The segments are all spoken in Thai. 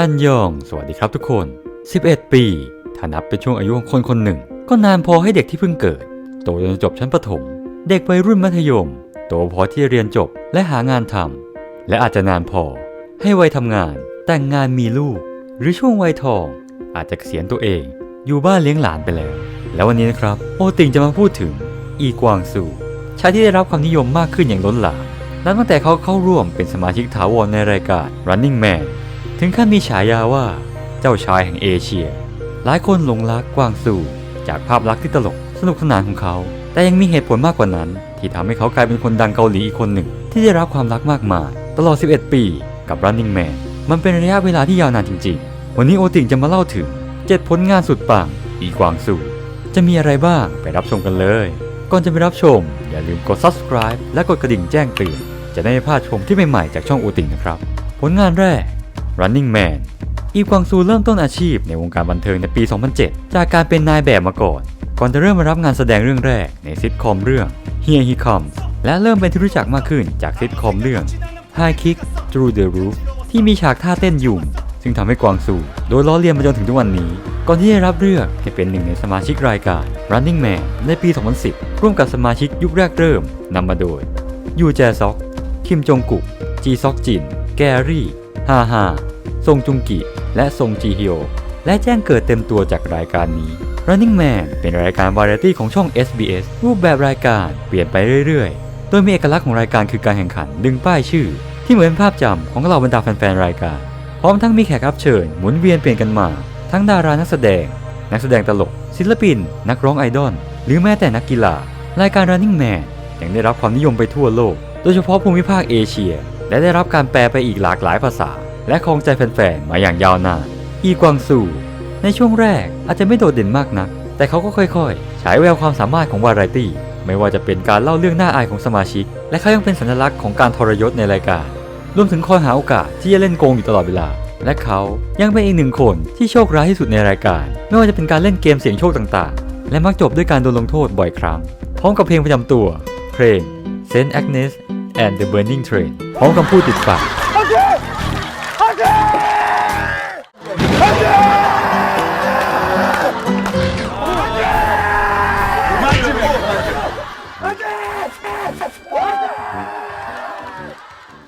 อันยอง สวัสดีครับทุกคน 11 ปี ถ้านับเป็นช่วงอายุของคนคนหนึ่ง ก็นานพอให้เด็กที่เพิ่งเกิด โตจนจบชั้นประถม เด็กวัยรุ่นมัธยม โตพอที่จะเรียนจบและหางานทำและอาจจะนานพอ ให้วัยทำงาน แต่งงานมีลูก หรือช่วงวัยทอง อาจจะเกษียณตัวเอง อยู่บ้านเลี้ยงหลานไปแล้ว แล้ววันนี้นะครับ โอติงจะมาพูดถึง อีกวางซูชายที่ได้รับความนิยมมากขึ้นอย่างล้นหลามนับตั้งแต่เขาเข้าร่วมเป็นสมาชิกถาวรในรายการ Running Man ถึงขั้นมีฉายาว่า เจ้าชายแห่งเอเชีย หลายคนหลงรักกวางซูจากภาพลักษณ์ที่ตลกสนุกสนานของเขา แต่ยังมีเหตุผลมากกว่านั้น ที่ทำให้เขากลายเป็นคนดังเกาหลีอีกคนหนึ่ง ที่ได้รับความรักมากมาย ตลอด 11 ปี กับ Running Man มันเป็นระยะเวลาที่ยาวนานจริงๆ วันนี้โอติงจะมาเล่าถึง 7 ผลงานสุดปังอีกวางซูจะมีอะไรบ้างไปรับชมกันเลย ก่อนจะไปรับชม อย่าลืมกด subscribe และกดกระดิ่งแจ้งเตือนจะได้ไม่พลาดชมที่ใหม่ๆจากช่องโอติงนะครับ ผลงานแรก Running Man อีกวางซูเริ่มต้นอาชีพในวงการบันเทิงในปี 2007 จากการเป็นนายแบบมาก่อน ก่อนจะเริ่มมารับงานแสดงเรื่องแรกในซิทคอมเรื่อง Here He Comes และเริ่มเป็นที่รู้จักมากขึ้นจากซิทคอมเรื่อง High Kick Through the Roof ที่มีฉากท่าเต้นยุ่งซึ่งทำให้กวางซูโดยล้อเลียนมาจนถึงทุกวันนี้ ก่อนที่ได้รับเลือกให้เป็นหนึ่งในสมาชิกรายการ Running Man ในปี 2010 ร่วมกับสมาชิกยุคแรกเริ่มนำมาโดยยูแจซอก คิมจงกุก จีซอกจิน แกรี่ ฮาฮา ซงจุงกิและซงจีฮิโอและแจ้งเกิดเต็มตัวจากรายการนี้ Running Man เป็นรายการวาไรตี้ของช่อง SBS รูปแบบรายการเปลี่ยนไปเรื่อยๆ โดยมีเอกลักษณ์ของรายการคือการแข่งขันดึงป้ายชื่อ ที่เหมือนภาพจำของเหล่าบรรดาแฟนๆรายการ พร้อมทั้งมีแขกรับเชิญหมุนเวียนเปลี่ยนกันมา ทั้งดารานักแสดง นักแสดงตลก ศิลปิน นักร้องไอดอลหรือแม้แต่นักกีฬารายการ Running Man ยังได้รับความนิยมไปทั่วโลก โดยเฉพาะภูมิภาคเอเชีย และได้รับการแปลไปอีกหลากหลายภาษา และครองใจแฟนๆมาอย่างยาวนาน อีกวางซูในช่วงแรกอาจจะไม่โดดเด่นมากนัก แต่เขาก็ค่อยๆ ฉายแววความสามารถของวาไรตี้ ไม่ว่าจะเป็นการเล่าเรื่องน่าอายของสมาชิก และเขายังเป็นสัญลักษณ์ของการทรยศในรายการ รวมถึงคอยหาโอกาสที่จะเล่นโกงอยู่ตลอดเวลา และเขายังเป็นอีกหนึ่งคนที่โชคร้ายที่สุดในรายการ ไม่ว่าจะเป็นการเล่นเกมเสี่ยงโชคต่างๆ และมักจบด้วยการโดนลงโทษบ่อยครั้ง พร้อมกับเพลงประจำตัว เพลง Saint Agnes and the Burning Train พร้อมคำพูดติดปาก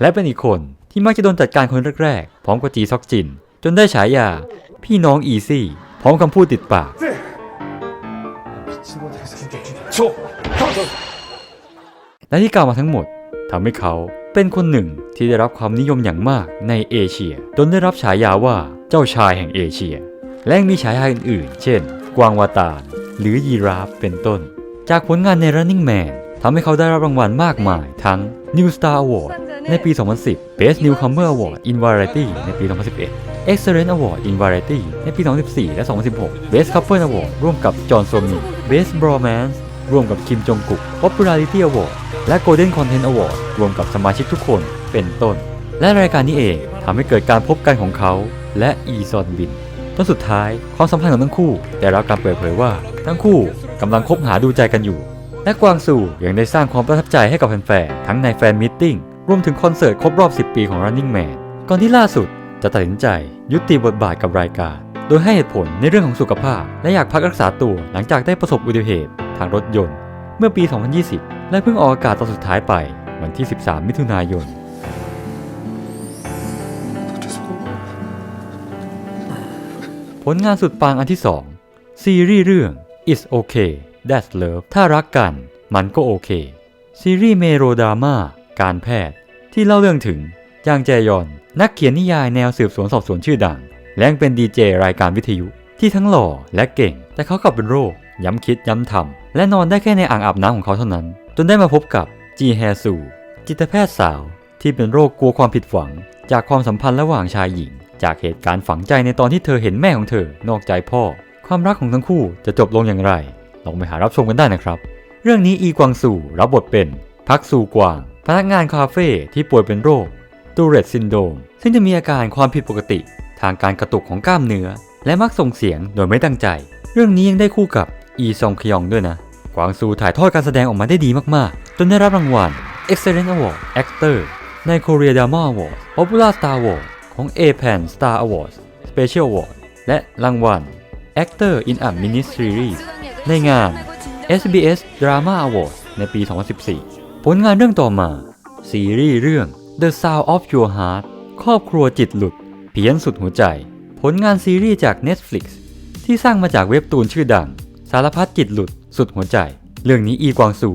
และเป็นอีกคนที่มักจะโดนจัดการคนแรกๆ พร้อมกับจีซอกจิน จนได้ฉายา พี่น้องอีซี่ พร้อมคำพูดติดปากและที่กล่าวมาทั้งหมดทำให้เขาเป็นคนหนึ่งที่ได้รับความนิยมอย่างมากในเอเชีย จนได้รับฉายาว่า เจ้าชายแห่งเอเชีย และยังมีฉายาอื่นๆ เช่น กวางวาตารหรือยีราฟเป็นต้น จากผลงานใน Running Man ทำให้เขาได้รับรางวัลมากมายทั้ง New Star Award ในปี 2010 Best Newcomer Award in Variety ในปี 2011 Excellent Award in Variety ในปี 2014 และ 2016 Best Couple Award ร่วมกับจอห์นโซมี Best Bromance ร่วมกับคิมจงกุก Popularity Award และ Golden Content Award รวมกับสมาชิกทุกคนเป็นต้น และรายการนี้เองทำให้เกิดการพบกันของเขา และอีซอนบินจนสุดท้ายความสัมพันธ์ของทั้งคู่ได้รับการเปิดเผยว่า ทั้งคู่กำลังคบหาดูใจกันอยู่ และกวางซูยังได้สร้างความประทับใจให้กับแฟนๆทั้งในแฟนมิทติ้งรวมถึงคอนเสิร์ตครบรอบ 10 ปีของ Running Man ก่อนที่ล่าสุดจะตัดสินใจยุติบทบาทกับรายการ โดยให้เหตุผลในเรื่องของสุขภาพ และอยากพักรักษาตัวหลังจากได้ประสบอุบัติเหตุทางรถยนต์ เมื่อปี 2020 และเพิ่งออกอากาศตอนสุดท้ายไปวันที่ 13 มิถุนายน ผลงานสุดปังอันที่ 2 ซีรีส์เรื่อง It's Okay That's Love ถ้ารักกัน มันก็โอเค ซีรีส์เมโรดราม่าการแพทย์ ที่เล่าเรื่องถึงจางแจยอน นักเขียนนิยายแนวสืบสวนสอบสวนชื่อดัง และยังเป็นดีเจรายการวิทยุ ที่ทั้งหล่อและเก่ง แต่เขากลับเป็นโรค ย้ำคิดย้ำทำและนอนได้แค่ในอ่างอาบน้ำของเขาเท่านั้น จนได้มาพบกับจีแฮซูจิตแพทย์สาวที่เป็นโรคกลัวความผิดหวัง จากความสัมพันธ์ระหว่างชายหญิง จากเหตุการณ์ฝังใจในตอนที่เธอเห็นแม่ของเธอนอกใจพ่อ ความรักของทั้งคู่จะจบลงอย่างไร ลองไปหารับชมกันได้นะครับ เรื่องนี้อีกวางซูรับบทเป็นพักซูกวาง พนักงานคาเฟ่ที่ป่วยเป็นโรคตูเรตซินโดมซึ่งจะมีอาการความผิดปกติ ทางการกระตุกของกล้ามเนื้อ และมักส่งเสียงโดยไม่ตั้งใจ เรื่องนี้ยังได้คู่กับอีซองคยองด้วยนะ กวางซูถ่ายทอดการแสดงออกมาได้ดีมากๆ จนได้รับรางวัล Excellent Award Actor ใน Korea Drama Award Popular Star Award ของ A-Pan Star Awards Special Award และรางวัล Actor in a Mini Series ในงาน SBS Drama Awards ในปี 2014 ผลงานเรื่องต่อมา ซีรีส์เรื่อง The Sound of Your Heart ครอบครัวจิตหลุด เพี้ยนสุดหัวใจ ผลงานซีรีส์จาก Netflix ที่สร้างมาจากเว็บตูนชื่อดัง สารพัดจิตหลุด สุดหัวใจ เรื่องนี้อีกวางสู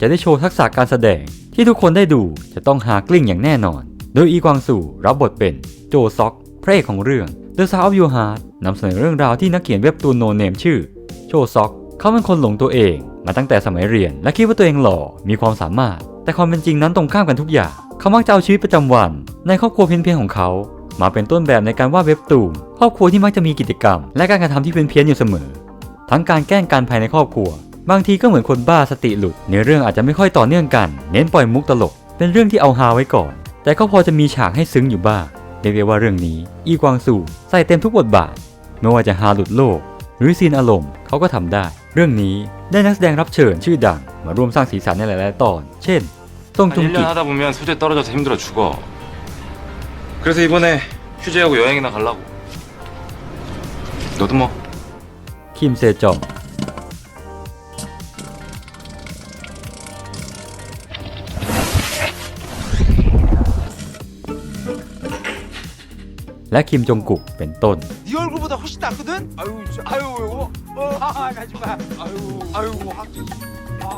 จะได้โชว์ทักษะการแสดงที่ทุกคนได้ดูจะต้องหากลิ้งอย่างแน่นอน โดยอีกวางสูรับบทเป็น โจซ็อกพระเอกของเรื่อง The Sound of Your Heart นำเสนอเรื่องราวที่นักเขียนเว็บตูนโนเนมชื่อ โจซ็อก เขาเป็นคนหลงตัวเอง มาตั้งแต่สมัยเรียน และคิดว่าตัวเองหล่อมีความสามารถ แต่ความเป็นจริงนั้นตรงข้ามกันทุกอย่าง เขามักจะเอาชีวิตประจำวัน ในครอบครัวเพี้ยนๆของเขา มาเป็นต้นแบบในการวาดเว็บตูนครอบครัวที่มักจะมีกิจกรรม และการกระทำที่เพี้ยนๆอยู่เสมอ ทั้งการแกล้งกันภายในครอบครัว บางทีก็เหมือนคนบ้าสติหลุดเนื้อเรื่องอาจจะไม่ค่อยต่อเนื่องกัน เน้นปล่อยมุกตลก เป็นเรื่องที่เอาฮาไว้ก่อน แต่ก็พอจะมีฉากให้ซึ้งอยู่บ้าง เรียกได้ว่าเรื่องนี้ อีกวางสูใส่เต็มทุกบทบาท ไม่ว่าจะฮาหลุดโลก หรือซีนอารมณ์เขาก็ทำได้ เรื่องนี้ได้นักแสดงรับเชิญชื่อดัง มาร่วมสร้างสีสันในหลาย ๆ ตอน chen เช่นตง 한 จุง 1년 กิ 하다 보면 소재 떨어져서 힘들어 죽어. 그래서 이번에 휴재하고 여행이나 가려고. 너도 뭐 คิมเ และคิมจงกุกเป็นต้น 네 얼굴보다 훨씬 낫거든? 아유, 저, 아유, 이거, 어, 아, 가지 마. 아유, 아유, 확. 아,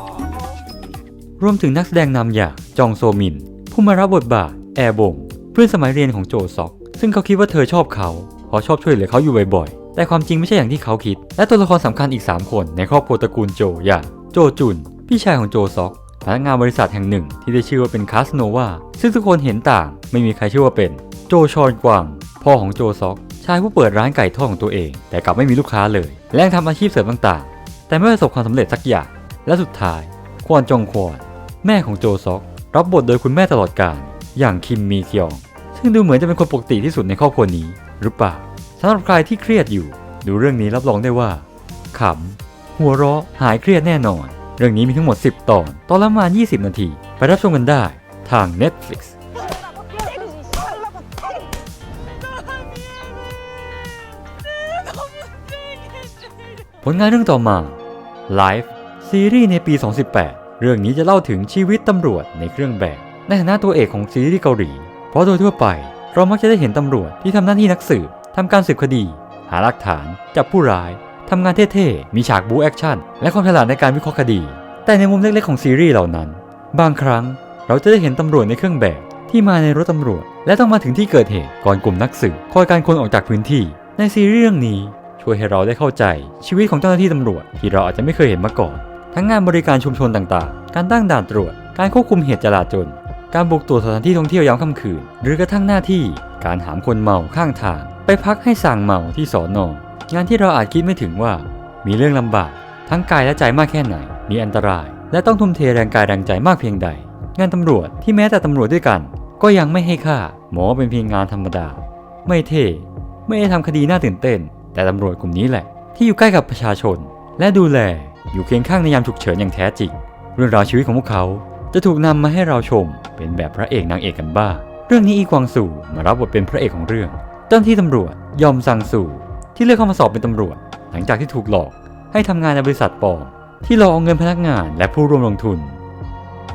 รวมถึงนักแสดงนำอย่างจองโซมิน ผู้มารับบทบาทแอร์บง เพื่อนสมัยเรียนของโจซอก ซึ่งเขาคิดว่าเธอชอบเขาเพราะชอบช่วยเหลือเขาอยู่บ่อยๆ แต่ความจริงไม่ใช่อย่างที่เขาคิด และตัวละครสำคัญอีก 3 คนในครอบครัวตระกูลโจอย่างโจจุน พี่ชายของโจซอกพนักงานบริษัทแห่งหนึ่ง ที่ได้ชื่อว่าเป็นคาสโนวาซึ่งทุกคนเห็นต่าง ไม่มีใครเชื่อว่าเป็นโจชอนกวาง พ่อของโจซอกชายผู้เปิดร้านไก่ทอดของตัวเอง แต่กลับไม่มีลูกค้าเลย และยังทำอาชีพเสริมต่างๆ แต่ไม่ประสบความสำเร็จสักอย่าง และสุดท้ายควอนจงควอนแม่ของโจซอก รับบทโดยคุณแม่ตลอดกาลอย่างคิมมีเคียงซึ่งดูเหมือนจะเป็นคนปกติที่สุดในครอบครัวนี้หรือเปล่าสำหรับใครที่เครียดอยู่ ดูเรื่องนี้รับรองได้ว่าขำหัวเราะหายเครียดแน่นอน เรื่องนี้มีทั้งหมด 10 ตอน ตอนละประมาณ 20 นาที ไปรับชมกันได้ทาง Netflix ลงานเรื่องต่อมา Life ซีรีส์ในปี 2018 เรื่องนี้จะเล่าถึงชีวิตตำรวจในเครื่องแบบ ในฐานะตัวเอกของซีรีส์เกาหลี เพราะโดยทั่วไป เรามักจะได้เห็นตำรวจที่ทำหน้าที่นักสืบทำการสืบคดี หาหลักฐาน จับผู้ร้ายทำงานเท่ๆ มีฉากบู๊แอคชั่น และความฉลาดในการวิเคราะห์คดี แต่ในมุมเล็กๆของซีรีส์เหล่านั้น บางครั้งเราจะได้เห็นตำรวจในเครื่องแบบที่มาในรถตำรวจ และต้องมาถึงที่เกิดเหตุก่อนกลุ่มนักสืบคอยการคนออกจากพื้นที่ ในซีรีส์เรื่องนี้ ช่วยให้เราได้เข้าใจ ชีวิตของเจ้าหน้าที่ตำรวจที่เราอาจจะไม่เคยเห็นมาก่อน ทั้งงานบริการชุมชนต่างๆ การตั้งด่านตรวจ การควบคุมเหตุจลาจล การบุกตรวจสถานที่ท่องเที่ยวยามค่ำคืน หรือกระทั่งหน้าที่ การหามคนเมาข้างทาง ไปพักให้สั่งเมาที่สอนองานที่เราอาจคิดไม่ถึงว่า มีเรื่องลำบาก ทั้งกายและใจมากแค่ไหน มีอันตราย และต้องทุ่มเทแรงกายแรงใจมากเพียงใด งานตำรวจที่แม้แต่ตำรวจด้วยกัน ก็ยังไม่ให้ค่า หมอเป็นเพียงงานธรรมดา ไม่เท่ ไม่ได้ทำคดีน่าตื่นเต้น แต่ตำรวจกลุ่มนี้แหละ ที่อยู่ใกล้กับประชาชน และดูแลอยู่เคียงข้างในยามฉุกเฉินอย่างแท้จริง เรื่องราวชีวิตของพวกเขาจะถูกนำมาให้เราชม เป็นแบบพระเอกนางเอกกันบ้างเรื่องนี้อีกวางสู่มารับบทเป็นพระเอกของเรื่อง เจ้าหน้าที่ตำรวจยอมซังสู่ที่เลือกเข้ามาสอบเป็นตำรวจ หลังจากที่ถูกหลอกให้ทำงานในบริษัทปลอมที่หลอกเอาเงินพนักงานและผู้ร่วมลงทุน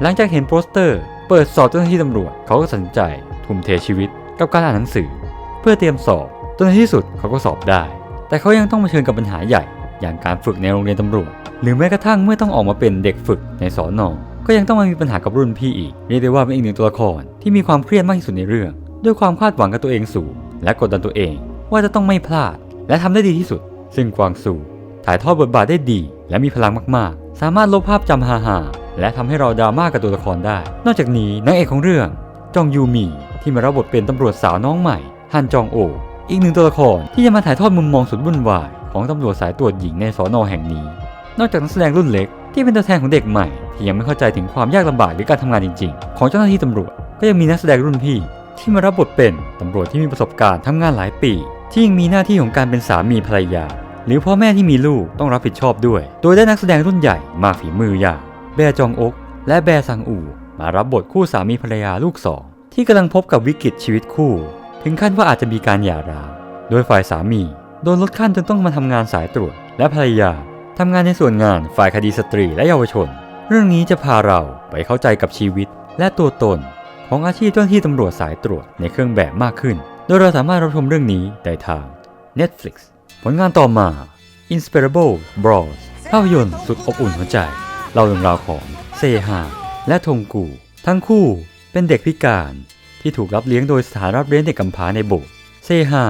หลังจากเห็นโปสเตอร์ เปิดสอบเจ้าหน้าที่ตำรวจเขาก็ตัดสินใจทุ่มเทชีวิตกับการอ่านหนังสือ เพื่อเตรียมสอบจนในที่สุดเขาก็สอบได้ แต่เขายังต้องเผชิญกับปัญหาใหญ่ อย่างการฝึกในโรงเรียนตำรวจ หรือแม้กระทั่งเมื่อต้องออกมาเป็นเด็กฝึกในสอนอก็ยังต้องมามีปัญหากับรุ่นพี่อีกเรียกได้ว่าเป็นอีกหนึ่งตัวละครที่มีความเครียดมากที่สุดในเรื่อง ด้วยความคาดหวังกับตัวเองสูง และกดดันตัวเอง ว่าจะต้องไม่พลาด และทำได้ดีที่สุด ซึ่งกวางสูถ่ายทอดบทบาทได้ดี และมีพลังมากๆ สามารถลบภาพจำฮาๆและทำให้เราดราม่ากับตัวละครได้ นอกจากนี้นางเอกของเรื่องจองยูมีที่มารับบทเป็นตำรวจสาวน้องใหม่ฮันจองโอ อีกหนึ่งตัวละครที่จะมาถ่ายทอดมุมมองสุดวุ่นวายของตำรวจสายตรวจหญิงในสอนอแห่งนี้ นอกจากนักแสดงรุ่นเล็กที่เป็นตัวแทนของเด็กใหม่ ที่ยังไม่เข้าใจถึงความยากลำบากหรือการทำงานจริง ๆ ของเจ้าหน้าที่ตำรวจ ก็ยังมีนักแสดงรุ่นพี่ ที่มารับบทเป็นตำรวจที่มีประสบการณ์ทำงานหลายปี ที่ยังมีหน้าที่ของการเป็นสามีภรรยา หรือพ่อแม่ที่มีลูกต้องรับผิดชอบด้วย โดยได้นักแสดงรุ่นใหญ่มาฝีมืออย่างแบจองอก และแบซังอู มารับบทคู่สามีภรรยาลูกสองที่กำลังพบกับวิกฤตชีวิตคู่ ถึงขั้นว่าอาจจะมีการหย่าร้าง โดยฝ่ายสามี โดนลดขั้นจนต้องมาทำงานสายตรวจ และภรรยาทำงานในส่วนงานฝ่ายคดีสตรีและเยาวชน เรื่องนี้จะพาเราไปเข้าใจกับชีวิต และตัวตน ของอาชีพเจ้าหน้าที่ตำรวจสายตรวจในเครื่องแบบมากขึ้น โดยเราสามารถรับชมเรื่องนี้ได้ทาง Netflix ผลงานต่อมา Inspirable Bros ภาพยนตร์สุดอบอุ่นหัวใจ เล่าเรื่องราวของเซฮาและทงกู ทั้งคู่เป็นเด็กพิการ ที่ถูกรับเลี้ยงโดยสถานรับเลี้ยงเด็กกำพร้าในโบสถ์เซฮา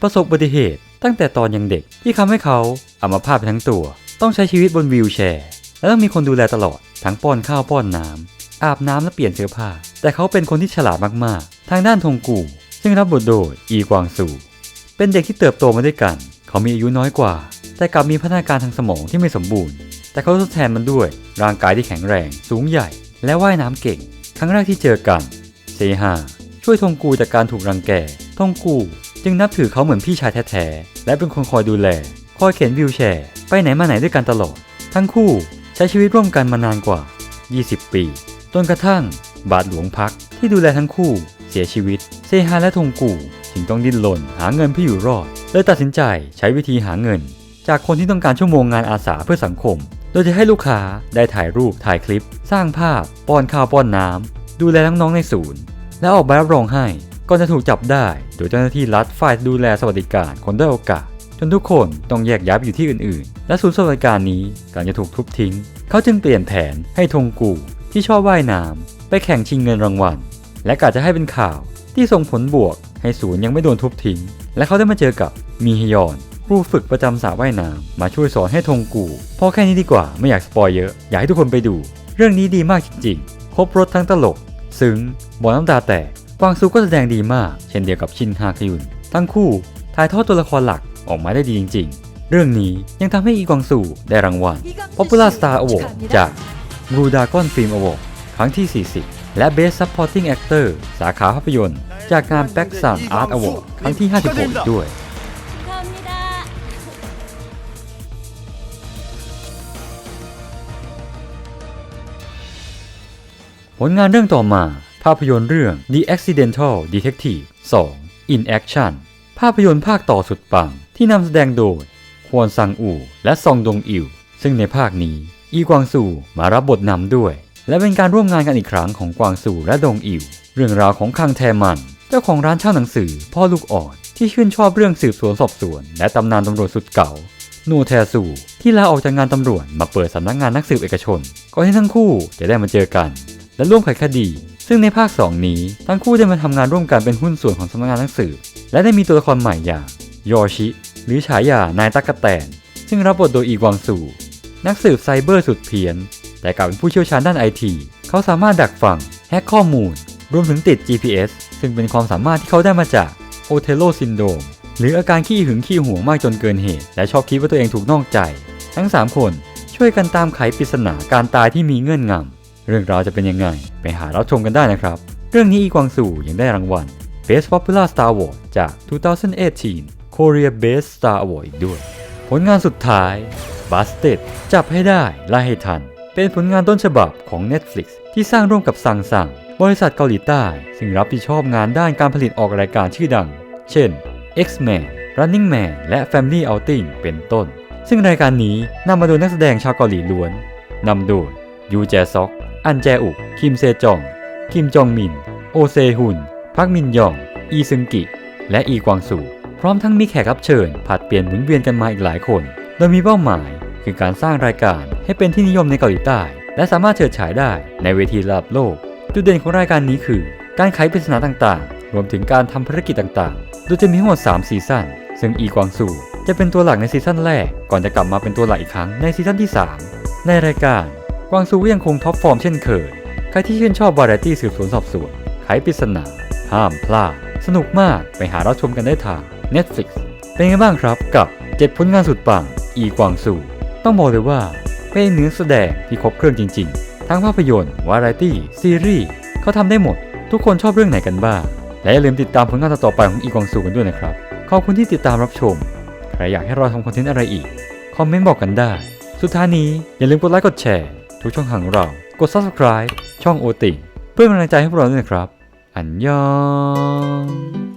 ประสบอุบัติเหตุตั้งแต่ตอนยังเด็กที่ทำให้เขาอัมพาตไปทั้งตัว ต้องใช้ชีวิตบนวีลแชร์ และต้องมีคนดูแลตลอด ทั้งป้อนข้าวป้อนน้ำอาบน้ำและเปลี่ยนเสื้อผ้า แต่เขาเป็นคนที่ฉลาดมากๆ ทางด้านทงกูซึ่งรับบทโดยอีกวางซูเป็นเด็กที่เติบโตมาด้วยกัน เขามีอายุน้อยกว่า แต่กลับมีพัฒนาการทางสมองที่ไม่สมบูรณ์ แต่เขาทดแทนมันด้วย ร่างกายที่แข็งแรง สูงใหญ่ และว่ายน้ำเก่ง ครั้งแรกที่เจอกันเซฮา ช่วยทงกูจากการถูกรังแกทงกูจึงนับถือเขาเหมือนพี่ชายแท้ๆ และเป็นคนคอยดูแล คอยเข็นวิวแชร์ ไปไหนมาไหนด้วยกันตลอด ทั้งคู่ใช้ชีวิตร่วมกันมานานกว่า 20 ปี จนกระทั่งบาทหลวงพักที่ดูแลทั้งคู่ เสียชีวิต เซฮาและทงกูจึงต้องดิ้นรนหาเงินเพื่ออยู่รอดเลยตัดสินใจใช้วิธีหาเงิน จากคนที่ต้องการชั่วโมงงานอาสาเพื่อสังคม โดยจะให้ลูกค้าได้ถ่ายรูปถ่ายคลิป สร้างภาพป้อนข้าวป้อนน้ำดูแลน้องๆในศูนย์ และออกใบรับรองให้ก่อนจะถูกจับได้ โดยเจ้าหน้าที่รัฐฝ่ายดูแลสวัสดิการคนด้อยโอกาส จนทุกคนต้องแยกย้ายไปอยู่ที่อื่นๆ และศูนย์สวัสดิการนี้กำลังจะถูกทุบทิ้ง เขาจึงเปลี่ยนแผนให้ทงกูที่ชอบว่ายน้ำไปแข่งชิงเงินรางวัล และกะจะให้เป็นข่าวที่ส่งผลบวก ให้ศูนย์ยังไม่โดนทุบทิ้ง และเขาได้มาเจอกับมีฮยอนครูฝึกประจำสระว่ายน้ำมาช่วยสอนให้ทงกูพอแค่นี้ดีกว่าไม่อยากสปอยเยอะ อยากให้ทุกคนไปดู เรื่องนี้ดีมากจริงๆ ครบรถทั้งตลก ซึ้ง บ่อน้ำตาแตกกวางซูก็แสดงดีมาก เช่นเดียวกับชินฮาคยุน ทั้งคู่ถ่ายทอดตัวละครหลักออกมาได้ดีจริง ๆ เรื่องนี้ยังทำให้อีกวางซูได้รางวัล Popular Star Award จากบูดากอนฟิล์มอวอร์ครั้งที่ 40 และ Best Supporting Actor สาขาภาพยนตร์ จากงาน b a c k s u n Art Award ครั้งที่ 56 ด้วย ผลงานเรื่องต่อมาาพยนตร์เรื่อง The Accidental Detective 2 In Action ภาพยนตร์ภาคต่อสุดปัง ที่นำแสดงโดยควอนซังอู และซองดงอิว ซึ่งในภาคนี้ อีกวางซูมารับบทนำด้วย และเป็นการร่วมงานกันอีกครั้งของกวางซูและดงอิว เรื่องราวของคังแทมัน เจ้าของร้านเช่าหนังสือ พ่อลูกอ่อนที่ชื่นชอบเรื่องสืบสวนสอบสวน และตำนานตำรวจสุดเก่าโนแทซูที่ลาออกจากงานตำรวจมาเปิดสำนักงานนักสืบเอกชนก่อนที่ทั้งคู่จะได้มาเจอกัน และร่วมไขคดี ซึ่งในภาค 2 นี้ ทั้งคู่ได้มาทำงานร่วมกันเป็นหุ้นส่วนของสำนักงานนักสืบและได้มีตัวละครใหม่อย่างยอชิ หรือฉายานายตักกะแตน ซึ่งรับบทโดยอีกวางซูนักสืบไซเบอร์สุดเพี้ยน แต่กลับเป็นผู้เชี่ยวชาญด้านไอทีเขาสามารถดักฟังแฮกข้อมูล รวมถึงติด GPS ซึ่งเป็นความสามารถที่เขาได้มาจากโอเทโลซินโดมหรืออาการขี้หึงขี้หวงมากจนเกินเหตุ และชอบคิดว่าตัวเองถูกนอกใจ ทั้ง 3 คนช่วยกันตามไขปริศนาการตายที่มีเงื่อนงำ เรื่องราวจะเป็นยังไง ไปหารับชมกันได้นะครับ เรื่องนี้อีกวางซูยังได้รางวัล Best Popular Star Award จาก 2018 Korea Best Star Award อีกด้วย ผลงานสุดท้าย Busted จับให้ได้ไล่ให้ทัน เป็นผลงานต้นฉบับของ Netflix ที่สร้างร่วมกับซังซังบริษัทเกาหลีใต้ ซึ่งรับผิดชอบงานด้านการผลิตออกรายการชื่อดัง เช่น X-Men Running Man และ Family Outing เป็นต้น ซึ่งรายการนี้นำมาโดยนักแสดงชาวเกาหลีล้วนนำโดยยูแจซอก อันแจอุ คิมเซจอง คิมจองมิน โอเซฮุน พักมินยอง อีซึงกิ และอีกวางซูพร้อมทั้งมีแขกรับเชิญผัดเปลี่ยนหมุนเวียนกันมาอีกหลายคน โดยมีเป้าหมายคือการสร้างรายการให้เป็นที่นิยมในเกาหลีใต้ และสามารถเฉิดฉายได้ในเวทีระดับโลก จุดเด่นของรายการนี้คือ การไขปริศนาต่างๆ รวมถึงการทำภารกิจต่างๆ โดยจะมีทั้งหมด 3 ซีซั่น ซึ่งอีกวางซูจะเป็นตัวหลักในซีซั่นแรก ก่อนจะกลับมาเป็นตัวหลักอีกครั้งในซีซั่นที่ 3 ในรายการ กวางซูก็ยังคงท็อปฟอร์มเช่นเคย ใครที่ชื่นชอบวาไรตี้สืบสวนสอบสวน ไขปริศนา ห้ามพลาด สนุกมากไปหารับชมกันได้ทาง Netflix เป็นไงบ้างครับกับ7ผลงานสุดปัง อีกวางซูต้องบอกเลยว่าเป็นเนื้อแสดงที่ครบเครื่องจริง ๆ ทั้งภาพยนตร์ วาไรตี้ ซีรีส์เขาทำได้หมด ทุกคนชอบเรื่องไหนกันบ้าง และอย่าลืมติดตามผลงานต่อไปของอีกวางซูกันด้วยนะครับ ขอบคุณที่ติดตามรับชม ใครอยากให้เราทำคอนเทนต์อะไรอีก คอมเมนต์บอกกันได้ สุดท้ายนี้อย่าลืมกดไลค์กดแชร์ ทุกช่องทางของเรา กด subscribe ช่องโอติเพื่อเป็นกำลังใจให้พวกเราด้วยนะครับ อันยอง